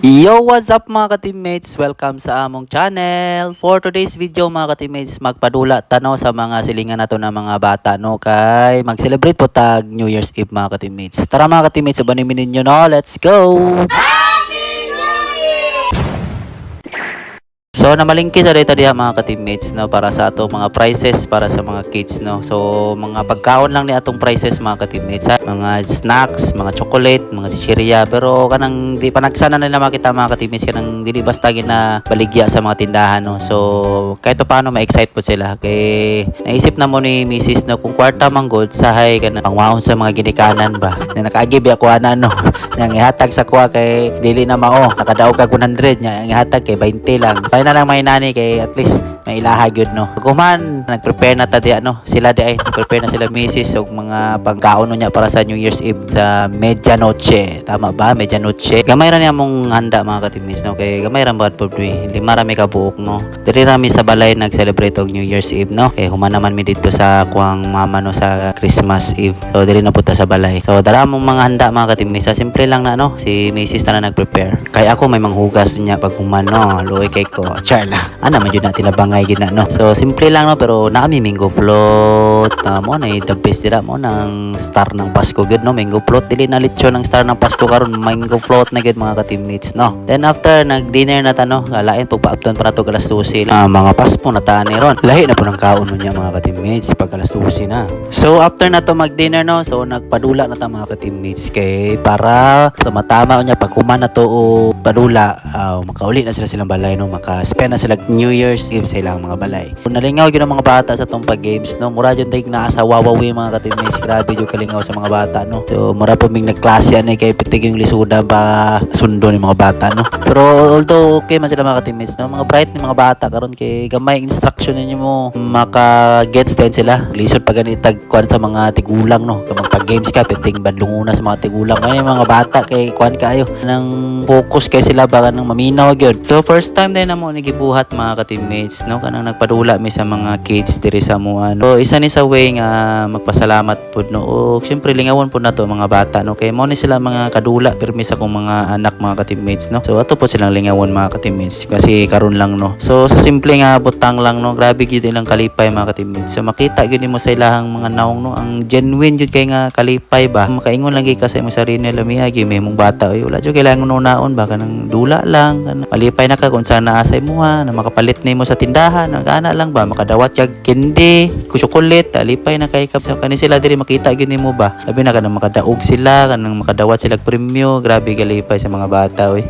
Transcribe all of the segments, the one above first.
Yo, what's up mga ka-teammates? Welcome sa among channel. For today's video mga ka-teammates, magpadula tanaw sa mga silingan nato ng mga bata no kay mag-celebrate po tag New Year's Eve mga ka-teammates. Tara mga ka-teammates, abanin ninyo no. Let's go. So namalingki sa data diha mga ka-teammates no para sa ato mga prices para sa mga kids no. So mga pagkaon lang ni atong prices mga ka-teammates. Mga snacks, mga chocolate, mga chichirya pero kanang di pa nagsana nila makita mga ka-teammates kanang dili basta gina baligya sa mga tindahan no. So kahit pa paano ma-excite po sila kay naisip na mo ni Mrs. no kung kwarta man good sahay kanang pangwaon sa mga ginikanan ba. Na nakaagib ako ana no. Nang ihatag sa kuha kay dili na mao nakadaog ka 100 nya ang ihatag kay 20 lang. Kaya na lang may nani kay at least may ilaha gyud no. Kuman nag-prepare na ta di ano sila di ay nag-prepare na sila misis og mga pagkaon niya para sa New Year's Eve sa medianoche. Tama ba? Medianoche. Gamay ra niya mong handa mga katimis no kay gamay ra bad pod. Lima ra mi ka buok no. Diri ra mi sa balay nag-celebrate og New Year's Eve no. Kay human naman mi dito sa kuang mama no sa Christmas Eve. So diri na punta sa balay. So dara mong mga handa mga katimis. Sa simple lang na no. Si Mrs. na nag-prepare. Kay ako may manghugas niya pag human no. Luoy kay ko. Char lang. Ana man jud na gid na no. So simple lang no pero naami mango float. Uh, mo na the best dira mo ng star ng Pasko gud no. Mango float dili na lechon ng star ng Pasko karon mango float na gud mga ka-teammates no. Then after nag-dinner na ta no. Lain pag paabton para to galas 12. Ah, mga paspo na ta ni ron. Lahi na po ng kaon niya mga ka-teammates pag galas 12 na. So after na to mag-dinner no. So nagpadula na ta mga ka-teammates kay para tumatama niya pag kuman na to o padula uh, makauli na sila silang balay no maka-spend na sila New Year's Eve sa ilang mga balay. Kung nalingaw yun ang mga bata sa tong pag-games no mura jud day na sa wawawi mga ka-teammates grabe jud kalingaw sa mga bata no. So mura po mig nagklase ani kay pitig yung lisuda ba sundo ni mga bata no. Pero although okay man sila mga ka-teammates no mga bright ni mga bata karon kay gamay instruction ninyo mo maka-gets din sila. Lisod pa ganit tagkuan sa mga tigulang no. Kapag pag-games ka pitig badlunguna sa mga tigulang. Ngayon mga bata kay kuan kayo nang focus kay sila baka nang maminaw gyud. So first time din na mo nigibuhat mga ka-teammates no kanang nagpadula mi sa mga kids diri sa mua. No? So isa ni sa way nga magpasalamat pud no. O syempre lingawon pud nato mga bata no kay mo ni sila mga kadula permi sa kong mga anak mga ka-teammates no. So ato po silang lingawon mga ka-teammates kasi karon lang no. So sa simple nga butang lang no grabe gyud ilang kalipay mga ka-teammates. So makita gyud mo sa ilahang mga naong no ang genuine gyud kay nga kalipay ba. Makaingon lang gyud ka sa imong sarili lamiha gyud may mong bata oy wala gyud kailangan unaon ba kanang dula lang malipay na ka kung saan naasay mo ha na makapalit nimo sa tindahan nagana lang ba makadawat kag kindi kusukulit alipay na kay ka so kani sila diri makita gyud nimo ba? Sabi na kanang makadaog sila kanang makadawat sila premyo grabe galipay sa mga bata oy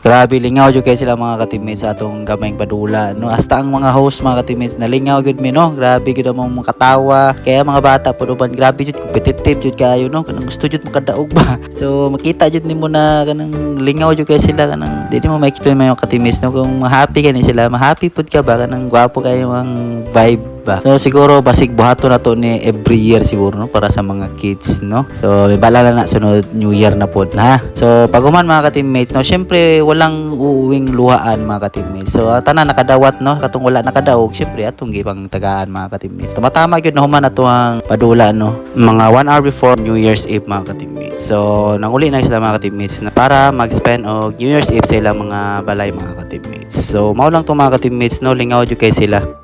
Grabe lingaw jud kay sila mga ka-teammates sa atong gamayng padula no? Hasta ang mga host mga ka-teammates na lingaw gud mi no? Grabe gud among mga katawa. Kaya mga bata pud uban grabe jud competitive jud kayo no? Kanang gusto jud makadaog ba? So makita jud nimo na kanang lingaw jud kay sila kanang di mo ma-explain yung ka-teammates no? Kung happy kani sila ma-happy pud ka ba? Kanang gwapo kayo ang vibe ba so siguro basig buhato na to ni every year siguro no para sa mga kids no? So may balala na sunod new year na pod ha? So pag human mga ka-teammates no syempre walang uuwing luhaan mga ka-teammates. So uh, tanan nakadawat no? Katong wala nakadaog syempre atong gibang tagaan mga ka-teammates. Tumatama gyud na human ato ang padula no? Mga 1 hour before new year's eve mga ka-teammates. So nanguli na sila mga ka-teammates na para mag-spend og new year's eve sa ilang mga balay mga ka-teammates. So mao lang to mga ka-teammates no? Lingaw jud kay sila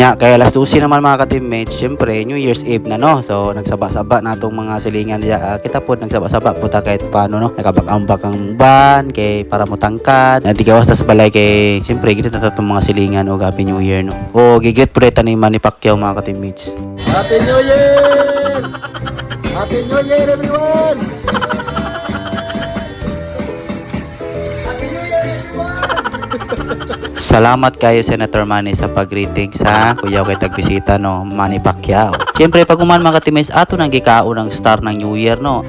Ya, kaya alas 12 naman mga ka-teammates, syempre New Year's Eve na no. So nagsaba-saba na tong mga silingan diya. Ah, kita po nagsaba-saba po ta kahit paano no. Nakabak-ambak ang ban kay para mo tangkad. Natigawas ta sa balay kay syempre kita ta tong mga silingan o Happy New Year no. O gigit po rin ni Manny Pacquiao mga ka-teammates. Happy New Year! Happy New Year, everyone! Salamat kayo Senator Manny sa pag-greeting sa kuya kay tagbisita no Manny Pacquiao. Syempre pag uman mga ka-teammates ato nang gikao ng star ng New Year no.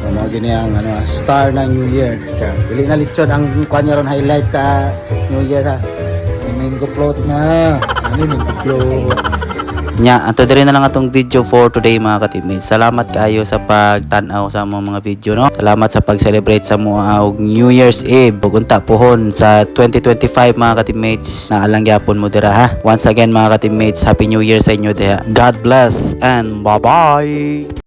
So, mga gini ang ano, star ng New Year. Siya. Dili na lechon ang kanya ron highlight sa New Year ha. Mango float na. Ano mango float? Nya, ato diri na lang atong video for today mga ka-teammates. Salamat kaayo sa pagtan-aw sa among mga video no. Salamat sa pag-celebrate sa mga og New Year's Eve ug pohon sa 2025 mga ka-teammates. Naalang gyapon mo dira ha. Once again mga ka-teammates, Happy New Year sa inyo diha. God bless and bye-bye.